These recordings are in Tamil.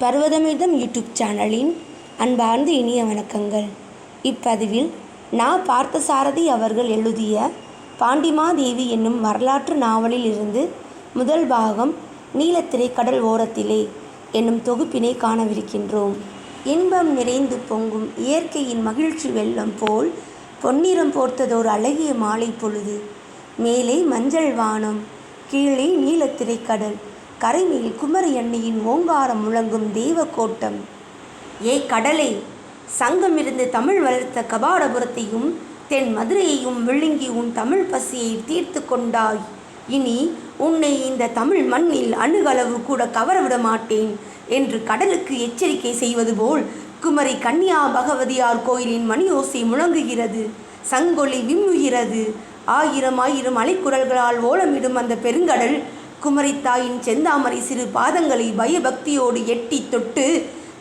பர்வதமிர்தம் யூடியூப் சேனலின் அன்பார்ந்த இனிய வணக்கங்கள். இப்பதிவில் நான் பார்த்தசாரதி அவர்கள் எழுதிய பாண்டிமாதேவி என்னும் வரலாற்று நாவலில் இருந்து முதல் பாகம் நீலத்திரை கடல் ஓரத்திலே என்னும் தொகுப்பினை காணவிருக்கின்றோம். இன்பம் நிறைந்து பொங்கும் இயற்கையின் மகிழ்ச்சி வெள்ளம் போல் பொன்னிறம் போர்த்ததோர் அழகிய மாலை பொழுது மேலே மஞ்சள் வானம் கீழே நீலத்திரை கடல் கரைமேல் குமரி எண்ணெயின் ஓங்காரம் முழங்கும் தெய்வக்கோட்டம். ஏ கடலே சங்கமிருந்து தமிழ் வளர்த்த கபாடபுரத்தையும் தென் மதுரையையும் விழுங்கி உன் தமிழ் பசியை தீர்த்து கொண்டாய். இனி உன்னை இந்த தமிழ் மண்ணில் அணுகளவு கூட கவரவிட மாட்டேன் என்று கடலுக்கு எச்சரிக்கை செய்வது போல் குமரி கன்னியா பகவதியார் கோயிலின் மணியோசை முழங்குகிறது. சங்கொலி விம்முகிறது. ஆயிரம் ஆயிரம் அலைக்குரல்களால் ஓலமிடும் அந்த பெருங்கடல் குமரித்தாயின் செந்தாமரை சிறு பாதங்களை பயபக்தியோடு எட்டி தொட்டு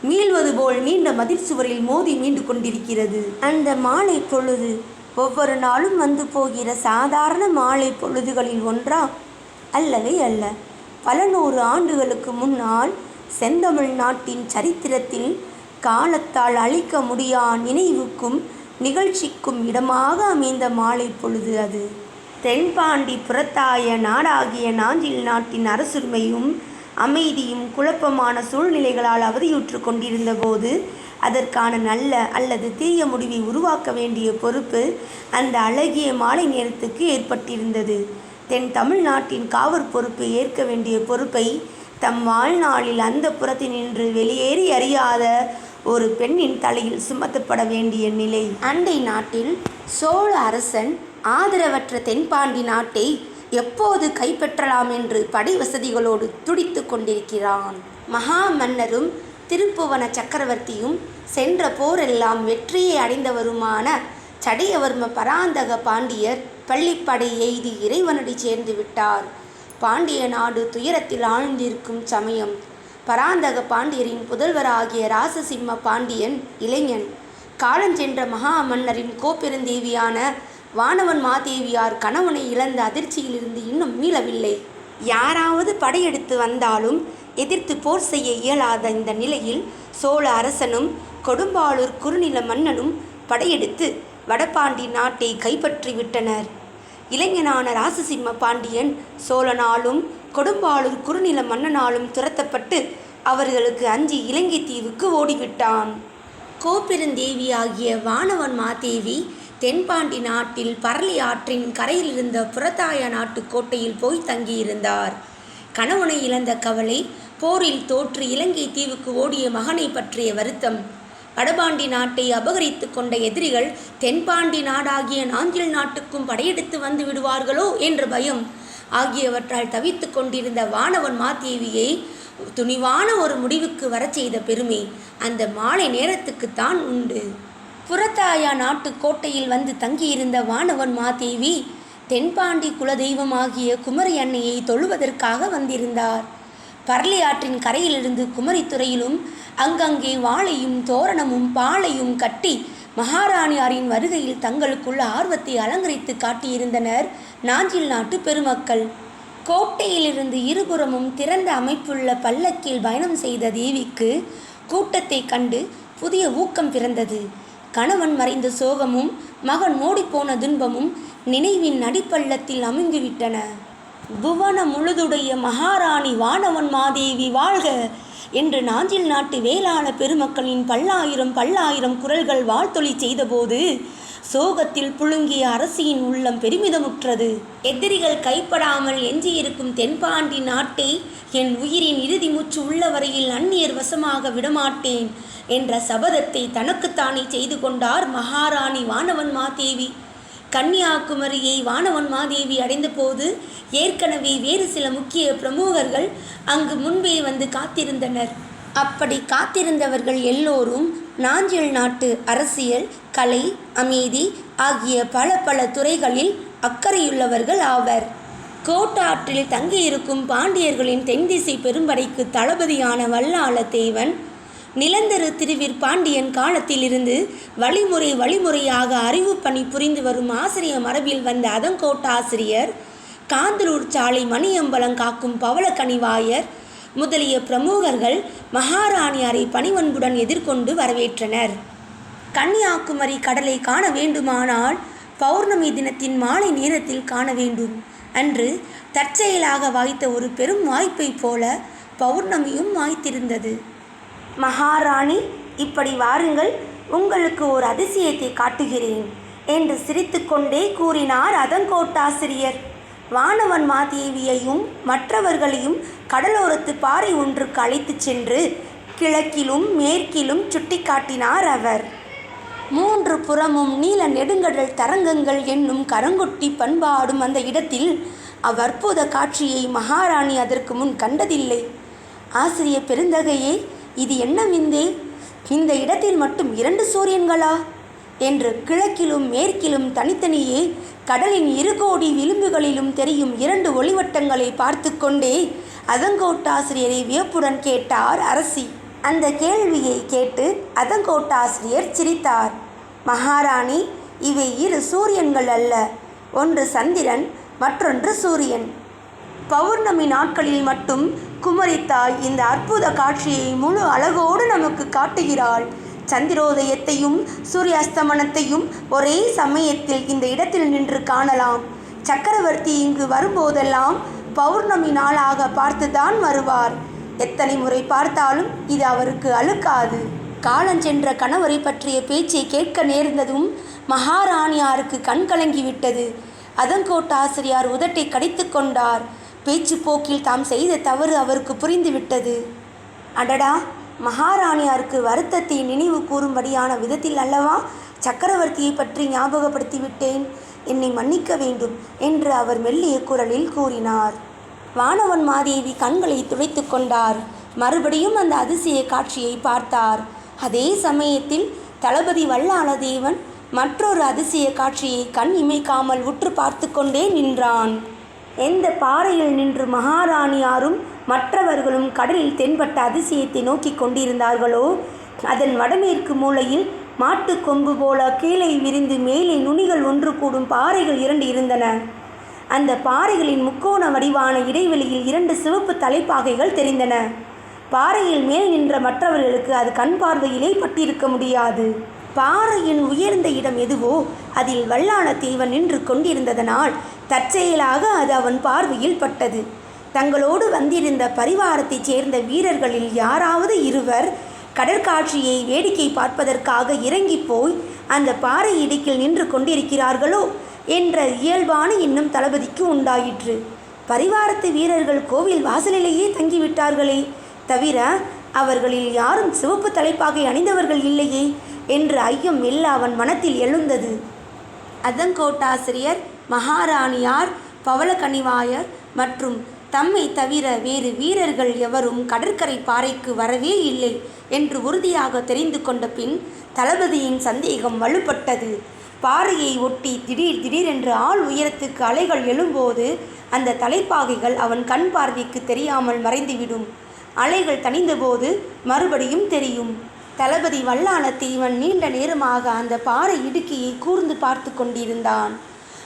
மீள்வது போல் நீண்ட மதிர்ச்சுவரில் மோதி மீண்டு கொண்டிருக்கிறது. அந்த மாலை பொழுது ஒவ்வொரு நாளும் வந்து போகிற சாதாரண மாலை பொழுதுகளில் ஒன்றா? அல்லவே அல்ல. பல நூறு ஆண்டுகளுக்கு முன்னால் செந்தமிழ் நாட்டின் சரித்திரத்தில் காலத்தால் அழிக்க முடியா நினைவுக்கும் நிகழ்ச்சிக்கும் இடமாக அமைந்த மாலை பொழுது அது. தென்பாண்டி புறத்தாய நாடாகிய நாஞ்சில் நாட்டின் அரசுரிமையும் அமைதியும் குழப்பமான சூழ்நிலைகளால் அவதியுற்று கொண்டிருந்த போது அதற்கான நல்ல அல்லது தீய முடிவை உருவாக்க வேண்டிய பொறுப்பு அந்த அழகிய மாலை நேரத்துக்கு ஏற்பட்டிருந்தது. தென் தமிழ்நாட்டின் காவற் பொறுப்பு ஏற்க வேண்டிய பொறுப்பை தம் வாழ்நாளில் அந்த புறத்தினின்று வெளியேறி அறியாத ஒரு பெண்ணின் தலையில் சுமத்தப்பட வேண்டிய நிலை. அண்டை நாட்டில் சோழ அரசன் ஆதரவற்ற தென்பாண்டி நாட்டை எப்போது கைப்பற்றலாம் என்று படை வசதிகளோடு துடித்து கொண்டிருக்கிறான். மகா மன்னரும் திருப்புவன சக்கரவர்த்தியும் சென்ற போரெல்லாம் வெற்றியை அடைந்தவருமான சடையவர்ம பராந்தக பாண்டியர் பள்ளிப்படை எய்தி இறைவனடி சேர்ந்து விட்டார். பாண்டிய நாடு துயரத்தில் ஆழ்ந்திருக்கும் சமயம். பராந்தக பாண்டியரின் புதல்வராகிய ராசசிம்ம பாண்டியன் இளைஞன். காலஞ்சென்ற மகா மன்னரின் கோப்பெருந்தேவியான வானவன் மாதேவியார் கணவனை இழந்த அதிர்ச்சியிலிருந்து இன்னும் மீளவில்லை. யாராவது படையெடுத்து வந்தாலும் எதிர்த்து போர் செய்ய இயலாத இந்த நிலையில் சோழ அரசனும் கொடும்பாளூர் குறுநில மன்னனும் படையெடுத்து வடபாண்டி நாட்டை கைப்பற்றி விட்டனர் இளைஞனான ராசசிம்ம பாண்டியன் சோழனாலும் கொடும்பாளூர் குறுநில மன்னனாலும் துரத்தப்பட்டு அவர்களுக்கு அஞ்சி இலங்கை தீவுக்கு ஓடிவிட்டான். கோப்பெருந்தேவியாகிய வானவன் மாதேவி தென்பாண்டி நாட்டில் பரளி ஆற்றின் கரையில் இருந்த புறத்தாய நாட்டு கோட்டையில் போய் தங்கியிருந்தார். கணவனை இழந்த கவலை போரில் தோற்று இலங்கை தீவுக்கு ஓடிய மகனை பற்றிய வருத்தம். வடபாண்டி நாட்டை அபகரித்து கொண்ட எதிரிகள் தென்பாண்டி நாடாகிய நாஞ்சில் நாட்டுக்கும் படையெடுத்து வந்து விடுவார்களோ என்ற பயம் ஆகியவற்றால் தவித்து கொண்டிருந்த வானவன் மாதேவியை துணிவான ஒரு முடிவுக்கு வரச் செய்த பெருமை அந்த மாலை நேரத்துக்குத்தான் உண்டு. புறத்தாயா நாட்டு கோட்டையில் வந்து தங்கியிருந்த வானவன் மாதேவி தென்பாண்டி குலதெய்வமாகிய குமரி அன்னையை தொழுவதற்காக வந்திருந்தார். பரளி ஆற்றின் கரையிலிருந்து குமரித்துறையிலும் அங்கங்கே வாழையும் தோரணமும் பாலையும் கட்டி மகாராணியாரின் வருகையில் தங்களுக்குள்ள ஆர்வத்தை அலங்கரித்து காட்டியிருந்தனர் நாஞ்சில் நாட்டு பெருமக்கள். கோட்டையிலிருந்து இருபுறமும் திறந்த அமைப்புள்ள பல்லக்கில் பயணம் செய்த தேவிக்கு கூட்டத்தை கண்டு புதிய ஊக்கம் பிறந்தது. கணவன் மறைந்த சோகமும் மகன் ஓடிப்போன துன்பமும் நினைவின் நடிப்பள்ளத்தில் அமுங்கிவிட்டன புவன முழுதுடைய மகாராணி வானவன் மாதேவி வாழ்க என்று நாஞ்சில் நாட்டு வேளாள பெருமக்களின் பல்லாயிரம் பல்லாயிரம் குரல்கள் வாழ்த்தொழி செய்தபோது சோகத்தில் புழுங்கிய அரசியின் உள்ளம் பெருமிதமுற்றது. எதிரிகள் கைப்படாமல் எஞ்சியிருக்கும் தென்பாண்டி நாட்டை என் உயிரின் இறுதி மூச்சு உள்ள வரையில் அந்நியர் வசமாக விடமாட்டேன். என்ற சபதத்தை தனக்குத்தானே செய்து கொண்டார் மகாராணி வானவன் மாதேவி. கன்னியாகுமரியை வானவன் மாதேவி அடைந்தபோது ஏற்கனவே வேறு சில முக்கிய பிரமுகர்கள் அங்கு முன்பே வந்து காத்திருந்தனர். அப்படி காத்திருந்தவர்கள் எல்லோரும் நாஞ்சில் நாட்டு அரசியல் கலை அமைதி ஆகிய பல பல துறைகளில் அக்கறையுள்ளவர்கள் ஆவர். கோட்டாற்றில் தங்கியிருக்கும் பாண்டியர்களின் தென்திசை பெரும்படைக்கு தளபதியான வல்லாள தேவன் நிலந்தரு திருவிற்பாண்டியன் காலத்திலிருந்து வழிமுறை வழிமுறையாக அறிவு பணி புரிந்து வரும் ஆசிரிய மரபில் வந்த அதங்கோட்டாசிரியர் காந்தலூர் சாலை மணியம்பலம் காக்கும் பவளக்கனிவாயர் முதலிய பிரமுகர்கள் மகாராணியாரை பணிவன்புடன் எதிர்கொண்டு வரவேற்றனர். கன்னியாகுமரி கடலை காண வேண்டுமானால் பௌர்ணமி தினத்தின் மாலை நேரத்தில் காண வேண்டும். அன்று தற்செயலாக வாய்த்த ஒரு பெரும் வாய்ப்பைப் போல பௌர்ணமியும் வாய்த்திருந்தது. மகாராணி இப்படி வாருங்கள் உங்களுக்கு ஒரு அதிசயத்தை காட்டுகிறேன் என்று சிரித்துக்கொண்டே கூறினார் அதங்கோட்டாசிரியர். வானவன் மாதேவியையும் மற்றவர்களையும் கடலோரத்து பாறை ஒன்றுக்கு அழைத்துச் சென்று கிழக்கிலும் மேற்கிலும் சுட்டிக்காட்டினார் அவர். மூன்று புறமும் நீல நெடுங்கடல் தரங்கங்கள் என்னும் கரங்கொட்டி பண்பாடும் அந்த இடத்தில் அவ்வற்புத காட்சியை மகாராணி அதற்கு முன் கண்டதில்லை. ஆசிரியர் பெருந்தகையை இது என்ன விந்தே? இந்த இடத்தில் மட்டும் இரண்டு சூரியன்களா? என்று கிழக்கிலும் மேற்கிலும் தனித்தனியே கடலின் இரு கோடி விளிம்புகளிலும் தெரியும் இரண்டு ஒளிவட்டங்களை பார்த்து கொண்டே அதங்கோட்டாசிரியரை வியப்புடன் கேட்டார் அரசி. அந்த கேள்வியை கேட்டு அதங்கோட்டாசிரியர் சிரித்தார். மகாராணி இவை இரு சூரியன்கள் அல்ல. ஒன்று சந்திரன் மற்றொன்று சூரியன். பௌர்ணமி நாட்களில் மட்டும் குமரித்தாய் இந்த அற்புத காட்சியை முழு அழகோடு நமக்கு காட்டுகிறாள். சந்திரோதயத்தையும் சூரியாஸ்தமனத்தையும் ஒரே சமயத்தில் இந்த இடத்தில் நின்று காணலாம். சக்கரவர்த்தி இங்கு வரும்போதெல்லாம் பௌர்ணமி நாளாக பார்த்துதான் வருவார். எத்தனை முறை பார்த்தாலும் இது அவருக்கு அழுக்காது. காலஞ்சென்ற கணவரை பற்றிய பேச்சை கேட்க நேர்ந்ததும் மகாராணியாருக்கு கண் கலங்கிவிட்டது. அதங்கோட்டாசிரியார் உதட்டை கடித்து கொண்டார். பேச்சு போக்கில் தாம் செய்த தவறு அவருக்கு புரிந்துவிட்டது. அடடா மகாராணியாருக்கு வருத்தத்தை நினைவு கூறும்படியான விதத்தில் அல்லவா சக்கரவர்த்தியை பற்றி ஞாபகப்படுத்திவிட்டேன். என்னை மன்னிக்க வேண்டும் என்று அவர் மெல்லிய குரலில் கூறினார். வானவன் மாதேவி கண்களை துடைத்து கொண்டார். மறுபடியும் அந்த அதிசய காட்சியை பார்த்தார். அதே சமயத்தில் தளபதி வல்லாளதேவன் மற்றொரு அதிசய காட்சியை கண் இமைக்காமல் உற்று பார்த்து கொண்டே நின்றான். எந்த பாறையில் நின்று மகாராணியாரும் மற்றவர்களும் கடலில் தென்பட்ட அதிசயத்தை நோக்கி கொண்டிருந்தார்களோ? அதன் வடமேற்கு மூலையில் மாட்டு கொம்பு போல கீழே விரிந்து மேலே நுனிகள் ஒன்று கூடும் பாறைகள் இரண்டு இருந்தன. அந்த பாறைகளின் முக்கோண வடிவான இடைவெளியில் இரண்டு சிவப்பு தலைப்பாகைகள் தெரிந்தன. பாறையில் மேல் நின்ற மற்றவர்களுக்கு அது கண் பார்வையிலே பட்டிருக்க முடியாது. பாறையின் உயர்ந்த இடம் எதுவோ அதில் வல்லான தீவன் நின்று கொண்டிருந்ததனால் தற்செயலாக அது அவன் பார்வையில் பட்டது. தங்களோடு வந்திருந்த பரிவாரத்தைச் சேர்ந்த வீரர்களில் யாராவது இருவர் கடற்காட்சியை வேடிக்கை பார்ப்பதற்காக இறங்கி போய் அந்த பாறை இடுக்கில் நின்று கொண்டிருக்கிறார்களோ என்ற இயல்பான எண்ணம் தளபதிக்கு உண்டாயிற்று. பரிவாரத்து வீரர்கள் கோவில் வாசலிலேயே தங்கிவிட்டார்களே தவிர அவர்களில் யாரும் சிவப்பு தலைப்பாகை அணிந்தவர்கள் இல்லையே என்று ஐயம் மெல்ல அவன் மனத்தில் எழுந்தது. அதங்கோட்டாசிரியர் மகாராணியார் பவளக்கனிவாயர் மற்றும் தம்மை தவிர வேறு வீரர்கள் எவரும் கடற்கரை பாறைக்கு வரவே இல்லை என்று உறுதியாக தெரிந்து கொண்ட பின் தளபதியின் சந்தேகம் வலுப்பட்டது. பாறையை ஒட்டி திடீர் திடீரென்று ஆள் உயரத்துக்கு அலைகள் எழும்போது அந்த தலைப்பாகைகள் அவன் கண் பார்வைக்கு தெரியாமல் மறைந்துவிடும். அலைகள் தணிந்தபோது மறுபடியும் தெரியும். தளபதி வல்லான தீவன் நீண்ட நேரமாக அந்த பாறை இடுக்கியை கூர்ந்து பார்த்து கொண்டிருந்தான்.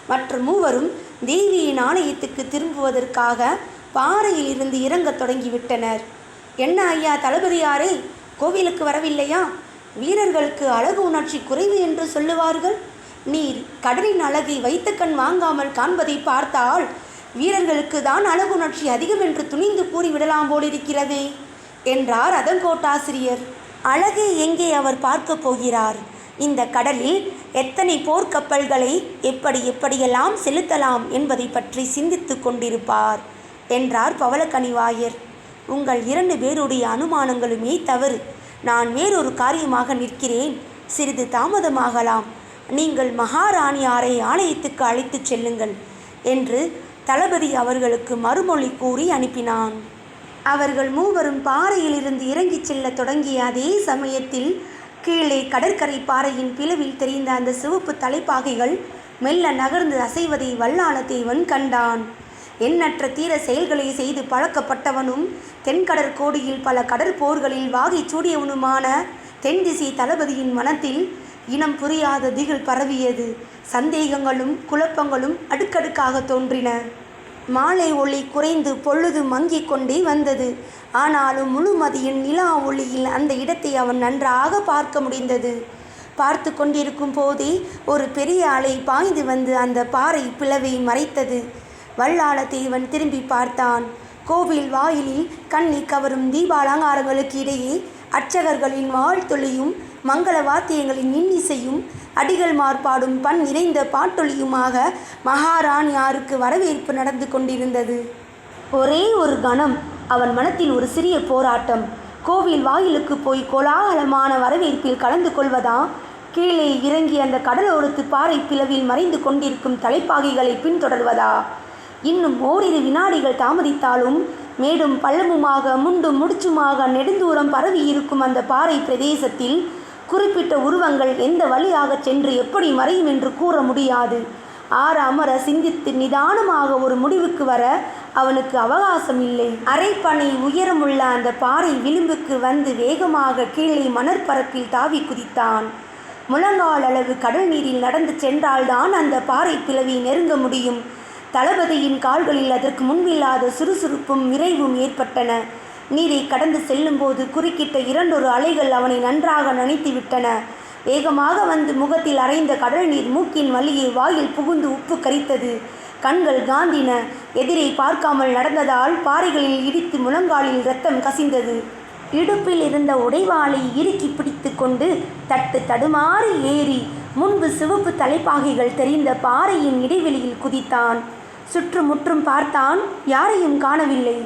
மற்ற மூவரும் தேவியின் ஆலயத்துக்கு திரும்புவதற்காக பாறையில் இருந்து இறங்க தொடங்கிவிட்டனர். என்ன ஐயா தளபதியாரே கோவிலுக்கு வரவில்லையா? வீரர்களுக்கு அழகு உணர்ச்சி குறைவு என்று சொல்லுவார்கள். நீர் கடலின் அழகை வைத்த கண் வாங்காமல் காண்பதை பார்த்தால் வீரர்களுக்கு தான் அழகுணர்ச்சி அதிகம் என்று துணிந்து கூறிவிடலாம் போலிருக்கிறதே என்றார் அதங்கோட்டாசிரியர் அழகை எங்கே அவர் பார்க்கப் போகிறார்? இந்த கடலில் எத்தனை போர்க்கப்பல்களை எப்படி எப்படியெல்லாம் செலுத்தலாம் என்பதை பற்றி சிந்தித்து கொண்டிருப்பார் என்றார் பவளக்கனிவாயர். உங்கள் இரண்டு பேருடைய அனுமானங்களுமே தவறு. நான் வேறொரு காரியமாக நிற்கிறேன். சிறிது தாமதமாகலாம். நீங்கள் மகாராணியாரை ஆலயத்துக்கு அழைத்துச் செல்லுங்கள் என்று தளபதி அவர்களுக்கு மறுமொழி கூறி அனுப்பினான். அவர்கள் மூவரும் பாறையிலிருந்து இறங்கிச் செல்ல தொடங்கிய அதே சமயத்தில் கீழே கடற்கரை பாறையின் பிளவில் தெரிந்த அந்த சிவப்பு தலைப்பாகைகள் மெல்ல நகர்ந்து அசைவதை வல்லாளத்தேவன் கண்டான். எண்ணற்ற தீர செயல்களை செய்து பழக்கப்பட்டவனும் தென்கடற்கோடியில் பல கடற்போர்களில் வாகை சூடியவனுமான தென் திசை தளபதியின் மனத்தில் இனம் புரியாத திகில் பரவியது. சந்தேகங்களும் குழப்பங்களும் அடுக்கடுக்காக தோன்றின. மாலை ஒளி குறைந்து பொழுது மங்கிக் கொண்டே வந்தது. ஆனாலும் முழுமதியின் நிலா ஒளியில் அந்த இடத்தை அவன் நன்றாக பார்க்க முடிந்தது. பார்த்து கொண்டிருக்கும் போதே ஒரு பெரிய அலை பாய்ந்து வந்து அந்த பாறை பிளவை மறைத்தது. வல்லாள தேவன் திரும்பி பார்த்தான். கோவில் வாயிலில் கண்ணி கவரும் தீபாலங்காரங்களுக்கு இடையே அர்ச்சகர்களின் வாழ்த்தொழியும் மங்கள வாத்தியங்களின் இன்னிசையும் அடிகள் மார்பாடும் பண் நிறைந்த பாட்டொழியுமாக மகாராணியாருக்கு வரவேற்பு நடந்து கொண்டிருந்தது. ஒரே ஒரு கணம் அவன் மனத்தில் ஒரு சிறிய போராட்டம். கோவில் வாயிலுக்கு போய் கோலாகலமான வரவேற்பில் கலந்து கொள்வதா? கீழே இறங்கி அந்த கடலோரத்து பாறை பிளவில் மறைந்து கொண்டிருக்கும் தலைப்பாகைகளை பின்தொடர்வதா? இன்னும் ஓரிரு வினாடிகள் தாமதித்தாலும் மேடும் பள்ளமுமாக முண்டும் முடிச்சுமாக நெடுந்தூரம் பரவி இருக்கும் அந்த பாறை பிரதேசத்தில் குறிப்பிட்ட உருவங்கள் எந்த வழியாகச் சென்று எப்படி மறையும் என்று கூற முடியாது. ஆற அமர சிந்தித்து நிதானமாக ஒரு முடிவுக்கு வர அவனுக்கு அவகாசம் இல்லை அரைப்பனை உயரமுள்ள அந்த பாறை விளிம்புக்கு வந்து வேகமாக கீழே மணற்பரப்பில் தாவி குதித்தான். முழங்கால் அளவு கடல் நீரில் நடந்து சென்றால்தான் அந்த பாறை பிளவை நெருங்க முடியும். தளபதியின் கால்களில் அதற்கு முன்பில்லாத சுறுசுறுப்பும் விரைவும் ஏற்பட்டன. நீரை கடந்து செல்லும்போது குறுக்கிட்ட இரண்டொரு அலைகள் அவனை நன்றாக நனைத்து விட்டன வேகமாக வந்து முகத்தில் அரைந்த கடல் நீர் மூக்கின் வலியை வாயில் புகுந்து உப்பு கரித்தது. கண்கள் காந்தின. எதிரை பார்க்காமல் நடந்ததால் பாறைகளில் இடித்து முழங்காலில் ரத்தம் கசிந்தது. இடுப்பில் இருந்த உடைவாளை இறுக்கி பிடித்து கொண்டு தட்டு தடுமாறி ஏறி முன்பு சிவப்பு தலைப்பாகைகள் தெரிந்த பாறையின் இடைவெளியில் குதித்தான். சுற்றுமுற்றும் பார்த்தான் யாரையும் காணவில்லை.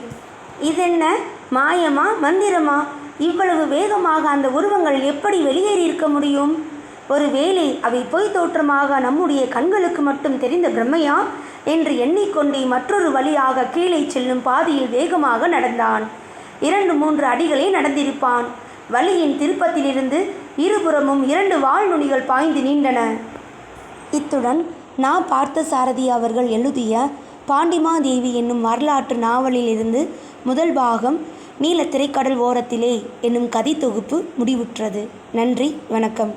இதென்ன? மாயமா? மந்திரமா? இவ்வளவு வேகமாக அந்த உருவங்கள் எப்படி வெளியேறி இருக்க முடியும்? ஒருவேளை அவை பொய் தோற்றமாக நம்முடைய கண்களுக்கு மட்டும் தெரிந்த பிரம்மையா? என்று எண்ணிக்கொண்டே மற்றொரு வழியாக கீழே செல்லும் பாதையில் வேகமாக நடந்தான். இரண்டு மூன்று அடிகளே நடந்திருப்பான். வழியின் திருப்பத்திலிருந்து இருபுறமும் இரண்டு வாழ்நுனிகள் பாய்ந்து நீண்டன இத்துடன் நான் பார்த்த சாரதி அவர்கள் எழுதிய பாண்டிமாதேவி என்னும் வரலாற்று நாவலிலிருந்து முதல் பாகம் நீல திரைக்கடல் ஓரத்திலே என்னும் கதை தொகுப்பு முடிவுற்றது. நன்றி வணக்கம்.